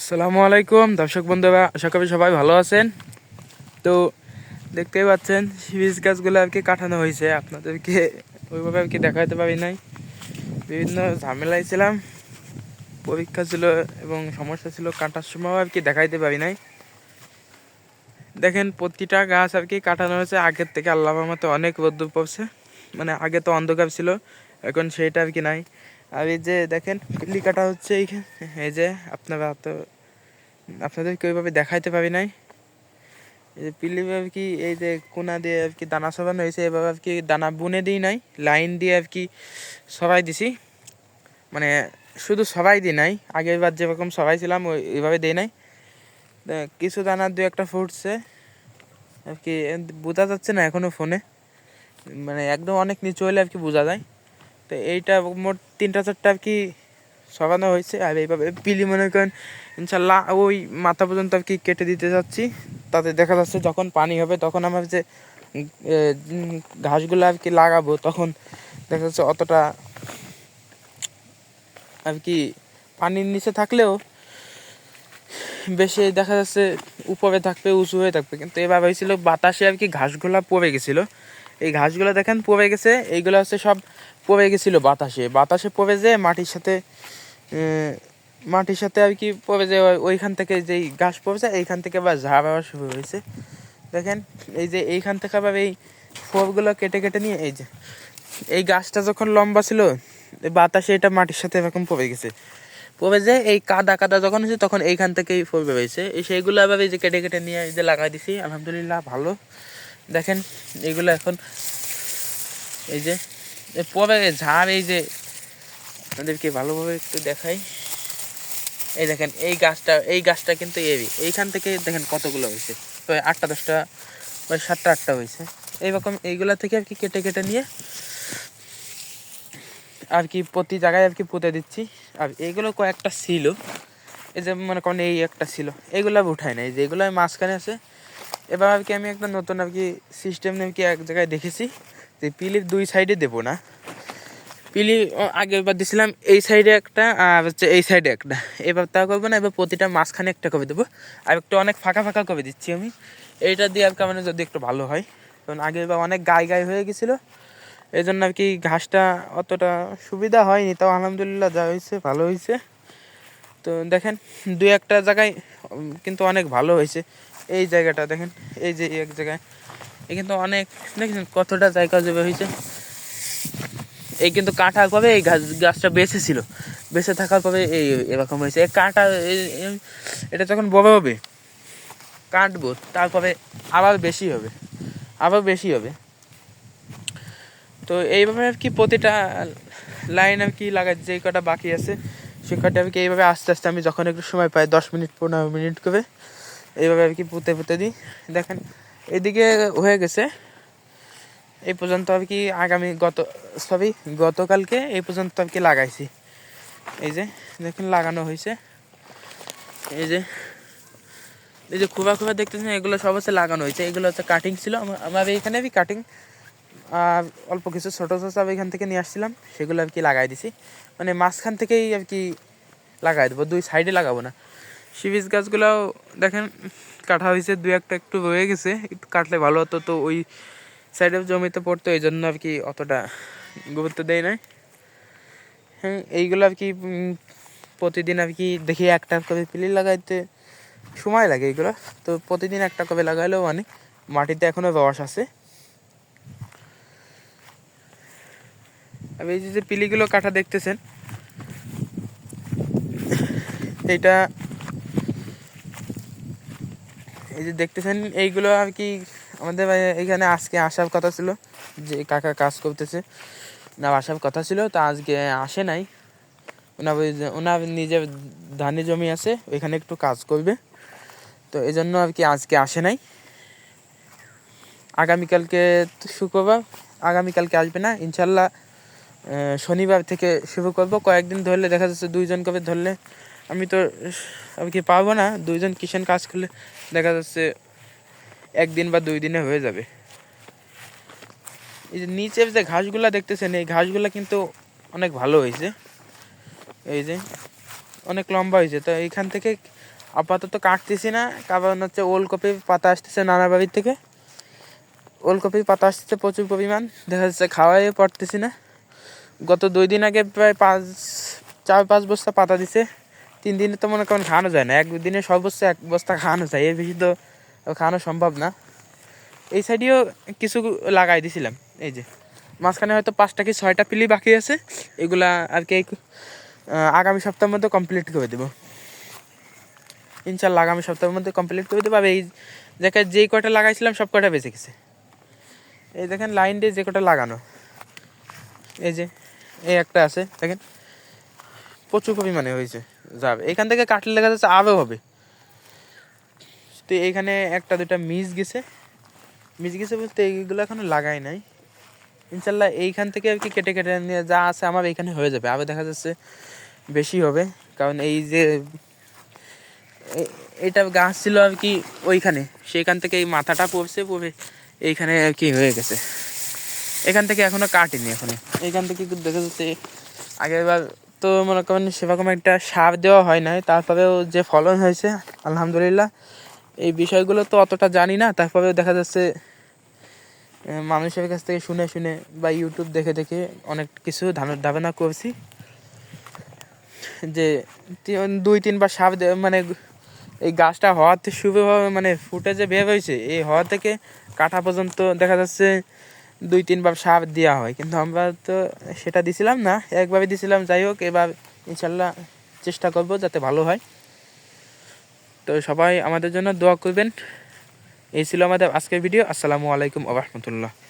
আসসালামু আলাইকুম, দর্শক বন্ধুরা, আশা করি সবাই ভালো আছেন। তো দেখতেই পাচ্ছেন, সিরিজ গাছগুলো আর কি কাটানো হয়েছে। আপনাদেরকে ওইভাবে আর কি দেখাতে পারি নাই। বিভিন্ন ঝামেলায় ছিলাম, পরীক্ষা ছিল এবং সমস্যা ছিল, কাটার সময় আর কি দেখাইতে পারি নাই। দেখেন, প্রতিটা গাছ আর কি কাটানো হয়েছে। আগের থেকে আল্লাহ মতো অনেক রোদ্দুর পড়ছে। মানে আগে তো অন্ধকার ছিল এখন সেটা আর কি নাই। আর এই যে দেখেন পিলি কাটা হচ্ছে এইখানে এই যে আপনারা তো আপনাদেরকে ওইভাবে দেখাইতে পারি নাই। এই যে পিলি আর কি এই যে কোনা দিয়ে আর কি দানা সরানো হয়েছে, এভাবে আর কি দানা বুনে দিই নাই, লাইন দিয়ে আর কি সবাই দিছি। মানে শুধু সবাই দিই নাই আগের বার যেরকম সবাই ছিলাম ওই ওইভাবে দিই নাই। কিছু দানা দু একটা ফুটছে। আর কি বোঝা যাচ্ছে না এখনও ফোনে। মানে একদম অনেক নিচু হলে আর কি বোঝা যায়। তো এইটা মোট তিনটা চারটা আর কি সরানো হয়েছে। আর এইভাবে পিলি মনে করেন, ইনশাল্লাহ ওই মাথা পর্যন্ত আর কি কেটে দিতে যাচ্ছি তাতে দেখা যাচ্ছে যখন পানি হবে, তখন আমার যে ঘাসগুলো আর কি লাগাবো, তখন দেখা যাচ্ছে অতটা আর কি পানির নিচে থাকলেও বেশি দেখা যাচ্ছে উপরে থাকবে, উঁচু হয়ে থাকবে। কিন্তু এবার হয়েছিল বাতাসে আর কি ঘাসগুলা পড়ে গেছিল। এই ঘাসগুলো দেখেন পড়ে গেছে, এইগুলো হচ্ছে সব পড়ে গেছিল বাতাসে। বাতাসে পড়ে যে মাটির সাথে মাটির সাথে আর কি পড়ে যে ওইখান থেকে যেই ঘাস পড়েছে এইখান থেকে আবার ঝাড় আবার শুরু হয়েছে। দেখেন, এই যে এইখান থেকে আবার এই ফোরগুলো কেটে কেটে নিয়ে, এই যে, এই গাছটা যখন লম্বা ছিল বাতাসে এটা মাটির সাথে এরকম পড়ে গেছে। পড়ে যে এই কাদা কাদা যখন হয়েছে, তখন এইখান থেকেই পড়বে হয়েছে। এই সেইগুলো আবার এই যে কেটে কেটে নিয়ে এই যে লাগাই দিছি, আলহামদুলিল্লাহ ভালো। দেখেন এইগুলো এখন এই যে পরে ঝাড়, এই যে আপনাদেরকে ভালোভাবে একটু দেখাই। এই দেখেন, এই গাছটা এই গাছটা কিন্তু এবি এইখান থেকে দেখেন কতগুলো হয়েছে। প্রায় আটটা, দশটা, প্রায় সাতটা, আটটা হয়েছে। এইরকম এইগুলা থেকে আর কি কেটে কেটে নিয়ে আর কি প্রতি জায়গায় আর কি পুঁতে দিচ্ছি। আর এইগুলো কয়েকটা ছিল। এই যে মনে করেন এই একটা ছিল। এইগুলো আমি উঠাই নাই। যেগুলো মাঝখানে আছে এবার আর কি আমি একটা নতুন আর কি সিস্টেম আর কি এক জায়গায় দেখেছি যে পিলির দুই সাইডে দেবো না। পিলি ও, আগের দিছিলাম এই সাইডে একটা আর হচ্ছে এই সাইডে একটা। এবার তা করব না এবার প্রতিটা মাঝখানে একটা করে দেবো। আর একটু অনেক ফাঁকা ফাঁকা করে দিচ্ছি আমি। এইটা দিয়ে আর কি মানে যদি একটু ভালো হয়। কারণ আগের বার অনেক গায়ে গায়ে হয়ে গেছিল। এই জন্য আর কি ঘাসটা অতটা সুবিধা হয়নি। তাও আলহামদুলিল্লাহ যা হয়েছে ভালো হয়েছে। তো দেখেন দুই একটা জায়গায় কিন্তু অনেক ভালো হয়েছে। এই জায়গাটা দেখেন, এই যে এক জায়গায়। এই কিন্তু অনেক, দেখেছেন কতটা জায়গা জবে হয়েছে? এই কিন্তু কাঁটা কবে এই গাছ গাছটা বেঁচে ছিল? বেঁচে থাকার পরে এই এরকম হয়েছে। এই কাঁটা এটা যখন বড় হবে, কাটবো, তারপরে আবার বেশি হবে, আবার বেশি হবে। তো এইভাবে আর কি প্রতিটা লাইন আর কি লাগাই, যে কটা বাকি আছে, সে কটা আর কি এইভাবে আস্তে আস্তে আমি যখন একটু সময় পাই, দশ মিনিট, পনেরো মিনিট করে এইভাবে আর কি পুঁতে পুঁতে দিই। দেখেন, এদিকে হয়ে গেছে। এই পর্যন্ত আর কি আগামী গত সবই গতকালকে এই পর্যন্ত আর কি লাগাইছি। এই যে, দেখেন লাগানো হয়েছে। এই যে এই যে খুবা খুবা দেখতেছেন, এগুলো সব হচ্ছে লাগানো হয়েছে। এগুলো হচ্ছে কাটিং ছিল। আমার- আমার এইখানে কাটিং আর অল্প কিছু ছোটো ছোটো আমি এখান থেকে নিয়ে আসছিলাম, সেগুলো আর কি লাগাই দিছি। মানে মাঝখান থেকেই আর কি লাগাই দেবো, দুই সাইডে লাগাবো না। সিবিজ গাছগুলোও দেখেন, কাটা হয়েছে দু একটা একটু রয়ে গেছে, একটু কাটলে ভালো হতো, তো ওই সাইডে জমিতে পড়তো, এই জন্য আর কি অতটা গুরুত্ব দেয় নাই। হ্যাঁ এইগুলো আর কি প্রতিদিন আর কি দেখি একটা করে পিলি লাগাইতে সময় লাগে এইগুলো তো প্রতিদিন একটা কবে লাগাইলেও অনেক মাটিতে এখনও রস আছে। আর এই যে যে পিলিগুলো কাটা দেখতেছেন, এইটা এই যে দেখতেছেন, এইগুলো আর কি আমাদের এখানে আজকে আসার কথা ছিল, যে কাকা কাজ করতেছে। না আসার কথা ছিল, তা আজকে আসে নাই। ওনার ওনার নিজের ধানি জমি আছে, ওইখানে একটু কাজ করবে। তো এই জন্য আর কি আজকে আসে নাই। আগামীকালকে শুক্রবার, আগামীকালকে আসবে না, ইনশাল্লাহ শনিবার থেকে শুরু করব। কয়েকদিন ধরলে দেখা যাচ্ছে দুইজন করে ধরলে আমি তো, আমি কি পারব না? দুইজন কিষান কাজ করলে দেখা যাচ্ছে একদিন বা দুই দিনে হয়ে যাবে। এই যে নিচের যে ঘাসগুলা দেখতেছেন, এই ঘাসগুলা কিন্তু অনেক ভালো হয়েছে। এই যে অনেক লম্বা হয়েছে। তো এইখান থেকে আপাতত কাটতেছি না, কারণ হচ্ছে ওলকপি পাতা আসতেছে নানা বাড়ির থেকে। ওলকপি পাতা আসতেছে প্রচুর পরিমাণ। দেখা যাচ্ছে খাওয়াই পড়তেছি না। গত দুই দিন আগে প্রায় পাঁচ, চার পাঁচ বস্তা পাতা দিছে। তিন দিনে তো মনে করেন খাওয়ানো যায় না, এক দিনে সর্বোচ্চ এক বস্তা খাওয়ানো যায়, এর বেশি তো খাওয়ানো সম্ভব না। এই সাইডেও কিছু লাগাই দিছিলাম, এই যে। মাঝখানে হয়তো পাঁচটা কি ছয়টা পিলি বাকি আছে, এগুলা আর কি আগামী সপ্তাহের মধ্যে কমপ্লিট করে দেবো। ইনশাল্লাহ আগামী সপ্তাহের মধ্যে কমপ্লিট করে দেবো, আর এই জায়গায় যেই কটা লাগাইছিলাম সব কটা বেঁচে গেছে। এই দেখেন লাইন দিয়ে যে কটা লাগানো, এই যে, এই একটা আছে, দেখেন। প্রচুর পরিমাণে হয়েছে। যাবে। এখান থেকে কাটলে দেখা যাচ্ছে আরও হবে। তো এইখানে একটা দুটা মিস গেছে। মিস গেছে বলতে এইগুলো এখনও লাগাই নাই। ইনশাল্লাহ এইখান থেকে আর কি কেটে কেটে নিয়ে যা আছে আমার এইখানে হয়ে যাবে। আবার দেখা যাচ্ছে বেশি হবে। কারণ এই যে এ- এইটা গাছ ছিল আর কি ওইখানে। সেইখান থেকে এই মাথাটা পড়ছে পড়ে এইখানে আর কি হয়ে গেছে। এখান থেকে এখনও কাটেনি এখনও। এইখান থেকে দেখা যাচ্ছে আগের বার তো মনে করেন সেরকম একটা সার দেওয়া হয় নাই, তারপরেও যে ফলন হয়েছে, আলহামদুলিল্লাহ। এই বিষয়গুলো তো অতটা জানি না, তারপরেও দেখা যাচ্ছে মানুষের কাছ থেকে শুনে শুনে বা ইউটিউব দেখে দেখে অনেক কিছু ধান- ধারণা করছি। যে দুই তিনবার দে- মানে এই গাছটা হওয়াতে হওয়া মানে ফুটে যে বের হয়েছে, এই হওয়া থেকে কাটা পর্যন্ত দেখা যাচ্ছে দুই তিনবার সার দেওয়া হয়। কিন্তু আমরা তো সেটা দিছিলাম না। একভাবে দিছিলাম, যাই হোক, এবার ইনশাল্লাহ চেষ্টা করব যাতে ভালো হয়। তো সবাই আমাদের জন্য দোয়া করবেন। এই ছিল আমাদের আজকের ভিডিও। আসসালামু আলাইকুম আ